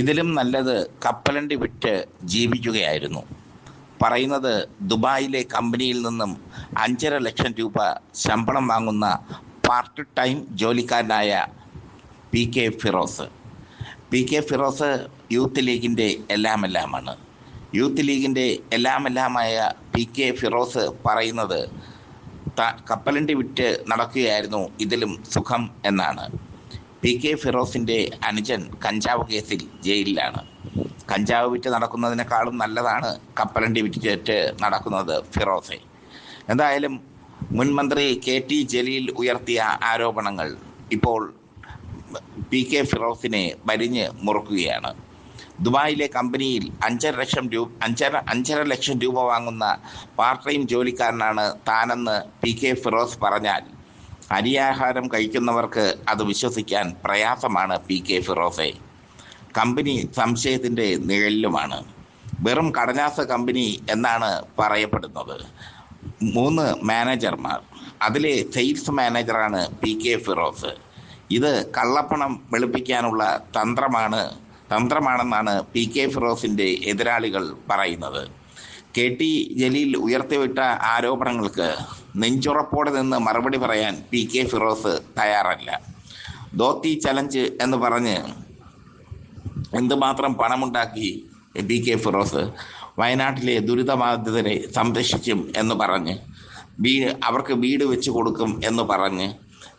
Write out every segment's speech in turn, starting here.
ഇതിലും നല്ലത് കപ്പലണ്ടി വിറ്റ് ജീവിക്കുകയായിരുന്നു. പറയുന്നത് ദുബായിലെ കമ്പനിയിൽ നിന്നും അഞ്ചര ലക്ഷം രൂപ ശമ്പളം വാങ്ങുന്ന part time ജോലിക്കാരനായ P K Firoz. P K Firoz youth ലീഗിന്റെ എല്ലാമെല്ലാമാണ്. യൂത്ത് ലീഗിന്റെ എല്ലാമെല്ലാമായ പി കെ ഫിറോസ് പറയുന്നത് കപ്പലണ്ടി വിറ്റ് നടക്കുകയായിരുന്നു ഇതിലും സുഖം എന്നാണ്. പി കെ ഫിറോസിന്റെ അനുജൻ കഞ്ചാവ് കേസിൽ ജയിലിലാണ്. കഞ്ചാവ് വിറ്റ് നടക്കുന്നതിനേക്കാളും നല്ലതാണ് കപ്പലണ്ടി വിറ്റ് നടക്കുന്നത് ഫിറോസെ. എന്തായാലും മുൻമന്ത്രി കെ ടി ജലീൽ ഉയർത്തിയ ആരോപണങ്ങൾ ഇപ്പോൾ പി കെ ഫിറോസിനെ വരിഞ്ഞ് മുറുക്കുകയാണ്. ദുബായിലെ കമ്പനിയിൽ അഞ്ചര ലക്ഷം രൂപ അഞ്ചര അഞ്ചര ലക്ഷം രൂപ വാങ്ങുന്ന പാർട്ട് ടൈം ജോലിക്കാരനാണ് താനെന്ന് പി കെ ഫിറോസ് പറഞ്ഞാൽ അരിയാഹാരം കഴിക്കുന്നവർക്ക് അത് വിശ്വസിക്കാൻ പ്രയാസമാണ് പി കെ ഫിറോസെ. കമ്പനി സംശയത്തിന്റെ നിഴലിലുമാണ്. വെറും കടലാസ കമ്പനി എന്നാണ് പറയപ്പെടുന്നത്. മൂന്ന് മാനേജർമാർ. അതിലെ സെയിൽസ് മാനേജറാണ് പി കെ ഫിറോസ്. ഇത് കള്ളപ്പണം വെളുപ്പിക്കാനുള്ള തന്ത്രമാണ് തന്ത്രമാണെന്നാണ് പി കെ ഫിറോസിന്റെ എതിരാളികൾ പറയുന്നത്. കെ ടി ജലീൽ ഉയർത്തിവിട്ട ആരോപണങ്ങൾക്ക് നെഞ്ചുറപ്പോടെ നിന്ന് മറുപടി പറയാൻ പി കെ ഫിറോസ് തയ്യാറല്ല. ധോത്തി ചലഞ്ച് എന്ന് പറഞ്ഞ് എന്തുമാത്രം പണമുണ്ടാക്കി പി കെ ഫിറോസ്? വയനാട്ടിലെ ദുരിതബാധിതരെ സംരക്ഷിക്കും എന്ന് പറഞ്ഞ് വീട് അവർക്ക് വീട് വെച്ച് കൊടുക്കും എന്ന് പറഞ്ഞ്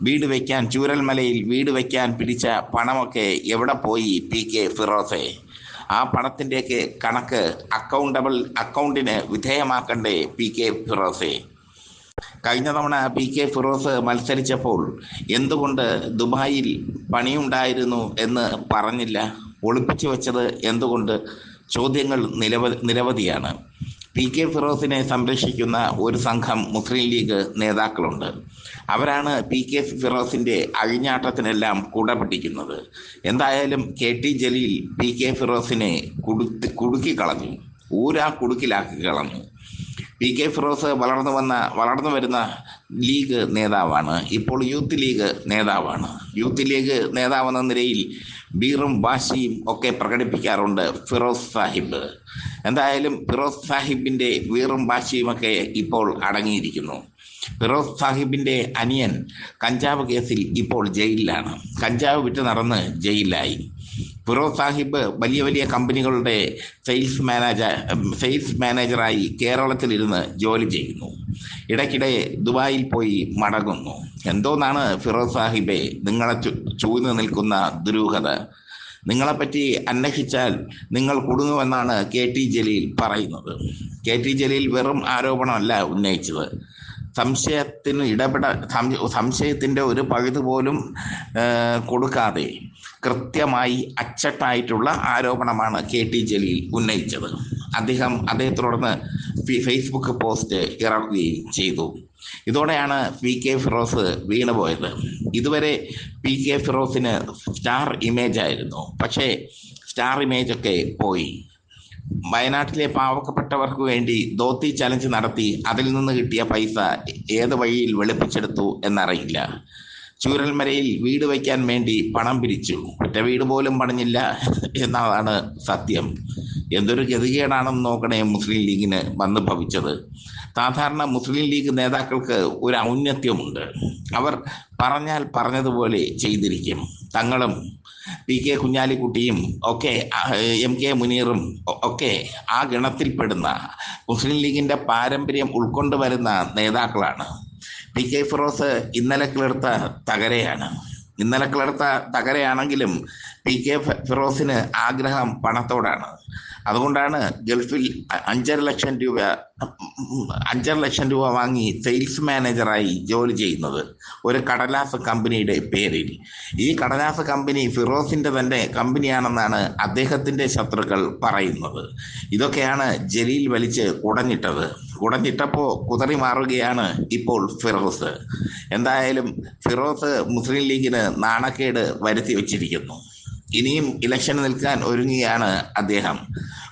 വീട് വയ്ക്കാൻ ചൂരൽമലയിൽ വീട് വയ്ക്കാൻ പിടിച്ച പണമൊക്കെ എവിടെ പോയി പി കെ ഫിറോസെ? ആ പണത്തിന്റെയൊക്കെ കണക്ക് അക്കൗണ്ടബിൾ അക്കൗണ്ടിന് വിധേയമാക്കണ്ടേ പി കെ ഫിറോസെ? കഴിഞ്ഞ തവണ പി കെ ഫിറോസ് മത്സരിച്ചപ്പോൾ എന്തുകൊണ്ട് ദുബായിൽ പണിയുണ്ടായിരുന്നു എന്ന് പറഞ്ഞില്ല? ഒളിപ്പിച്ചു വെച്ചത് എന്തുകൊണ്ട്? ചോദ്യങ്ങൾ നിരവധി നിരവധിയാണ്. പി കെ ഫിറോസിനെ സംരക്ഷിക്കുന്ന ഒരു സംഘം മുസ്ലിം ലീഗ് നേതാക്കളുണ്ട്. അവരാണ് പി കെ ഫിറോസിന്റെ അഴിഞ്ഞാട്ടത്തിനെല്ലാം കുട പിടിക്കുന്നത് എന്തായാലും K T Jaleel P K ഫിറോസിനെ കുടുക്കി കളഞ്ഞു. ഊരാ കുടുക്കിലാക്കി കളഞ്ഞു. പി കെ ഫിറോസ് വളർന്നു വന്ന വളർന്നു വരുന്ന ലീഗ് നേതാവാണ്. ഇപ്പോൾ യൂത്ത് ലീഗ് നേതാവാണ്. യൂത്ത് ലീഗ് നേതാവെന്ന നിലയിൽ ബീറും വാശിയും ഒക്കെ പ്രകടിപ്പിക്കാറുണ്ട് ഫിറോസ് സാഹിബ്. എന്തായാലും ഫിറോസ് സാഹിബിന്റെ വീറും വാശിയുമൊക്കെ ഇപ്പോൾ അടങ്ങിയിരിക്കുന്നു. ഫിറോസ് സാഹിബിന്റെ അനിയൻ കഞ്ചാവ് കേസിൽ ഇപ്പോൾ ജയിലിലാണ്. കഞ്ചാവ് വിറ്റ് നടന്ന് ജയിലിലായി. ഫിറോസ് സാഹിബ് വലിയ വലിയ കമ്പനികളുടെ സെയിൽസ് മാനേജർ സെയിൽസ് മാനേജറായി കേരളത്തിലിരുന്ന് ജോലി ചെയ്യുന്നു. ഇടയ്ക്കിടെ ദുബായിൽ പോയി മടങ്ങുന്നു. എന്തോന്നാണ് ഫിറോസ് സാഹിബെ നിങ്ങളെ ചൂന്ന് നിൽക്കുന്ന ദുരൂഹത? നിങ്ങളെപ്പറ്റി അന്വേഷിച്ചാൽ നിങ്ങൾ കുടുങ്ങുമെന്നാണ് കെ ടി ജലീൽ പറയുന്നത്. കെ ടി ജലീൽ വെറും ആരോപണമല്ല ഉന്നയിച്ചത്. സംശയത്തിന് ഇടപെട സം- സംശയത്തിന്റെ ഒരു പകുതി പോലും കൊടുക്കാതെ കൃത്യമായി അച്ചട്ടായിട്ടുള്ള ആരോപണമാണ് കെ ടി ജലീൽ ഉന്നയിച്ചത്. അദ്ദേഹം അതേ തുടർന്ന് ഫേസ്ബുക്ക് പോസ്റ്റ് ഇറക്കുകയും ചെയ്തു. ഇതോടെയാണ് പി കെ ഫിറോസ് വീണുപോയത് ഇതുവരെ പി കെ ഫിറോസിന് സ്റ്റാർ ഇമേജ് ആയിരുന്നു. പക്ഷേ സ്റ്റാർ ഇമേജൊക്കെ പോയി. വയനാട്ടിലെ പാവപ്പെട്ടവർക്ക് വേണ്ടി ധോത്തി ചലഞ്ച് നടത്തി അതിൽ നിന്ന് കിട്ടിയ പൈസ ഏത് വഴിയിൽ വെളുപ്പിച്ചെടുത്തു എന്നറിയില്ല. ചൂരൽമലയിൽ വീട് വയ്ക്കാൻ വേണ്ടി പണം പിരിച്ചു. ഒറ്റ വീട് പോലും പണിഞ്ഞില്ല എന്നതാണ് സത്യം. എന്തൊരു ഗതികേടാണെന്ന് നോക്കണേ മുസ്ലിം ലീഗിന് വന്നു ഭവിച്ചത്. സാധാരണ മുസ്ലിം ലീഗ് നേതാക്കൾക്ക് ഒരു ഔന്നത്യമുണ്ട്. അവർ പറഞ്ഞാൽ പറഞ്ഞതുപോലെ ചെയ്തിരിക്കും. തങ്ങളും പി കെ കുഞ്ഞാലിക്കുട്ടിയും ഒക്കെ എം കെ മുനീറും ഒക്കെ ആ ഗണത്തിൽപ്പെടുന്ന മുസ്ലിം ലീഗിന്റെ പാരമ്പര്യം ഉൾക്കൊണ്ടുവരുന്ന നേതാക്കളാണ്. പി കെ ഫിറോസ് ഇന്നലെ കിളർത്ത തകരയാണ്. ഇന്നലെ കിളർത്ത തകരയാണെങ്കിലും പി കെ ഫിറോസിന് ആഗ്രഹം പണത്തോടാണ്. അതുകൊണ്ടാണ് ഗൾഫിൽ അഞ്ചര ലക്ഷം രൂപ അഞ്ചര ലക്ഷം രൂപ വാങ്ങി സെയിൽസ് മാനേജറായി ജോലി ചെയ്യുന്നത് ഒരു കടലാസ് കമ്പനിയുടെ പേരിൽ. ഈ കടലാസ് കമ്പനി ഫിറോസിന്റെ തന്നെ കമ്പനിയാണെന്നാണ് അദ്ദേഹത്തിന്റെ ശത്രുക്കൾ പറയുന്നത്. ഇതൊക്കെയാണ് ജലീൽ വലിച്ച് കുടഞ്ഞിട്ടത് കുടഞ്ഞിട്ടപ്പോൾ കുതറി മാറുകയാണ് ഇപ്പോൾ ഫിറോസ്. എന്തായാലും ഫിറോസ് മുസ്ലിം ലീഗിന് നാണക്കേട് വരുത്തി വച്ചിരിക്കുന്നു. ഇനിയും ഇലക്ഷന് നിൽക്കാൻ ഒരുങ്ങുകയാണ് അദ്ദേഹം.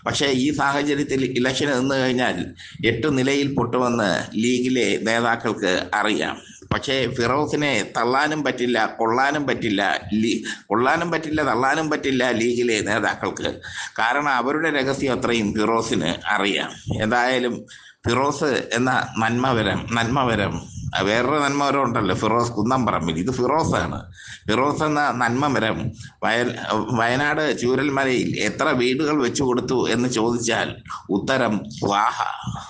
പക്ഷേ ഈ സാഹചര്യത്തിൽ ഇലക്ഷന് നിന്ന് കഴിഞ്ഞാൽ എട്ട് നിലയിൽ പൊട്ടുമെന്ന് ലീഗിലെ നേതാക്കൾക്ക് അറിയാം. പക്ഷേ ഫിറോസിനെ തള്ളാനും പറ്റില്ല കൊള്ളാനും പറ്റില്ല ലീ കൊള്ളാനും പറ്റില്ല തള്ളാനും പറ്റില്ല ലീഗിലെ നേതാക്കൾക്ക്. കാരണം അവരുടെ രഹസ്യം അത്രയും ഫിറോസിന് അറിയാം. എന്തായാലും ഫിറോസ് എന്ന നന്മവരം നന്മവരം വേറൊരു നന്മവരം ഉണ്ടല്ലോ ഫിറോസ് കുന്നംപറമ്പിൽ ഇത് ഫിറോസാണ്. ഫിറോസ് എന്ന നന്മമരം വയൽ വയനാട് ചൂരൽമലയിൽ എത്ര വീടുകൾ വെച്ചു കൊടുത്തു എന്ന് ചോദിച്ചാൽ ഉത്തരം സ്വാഹ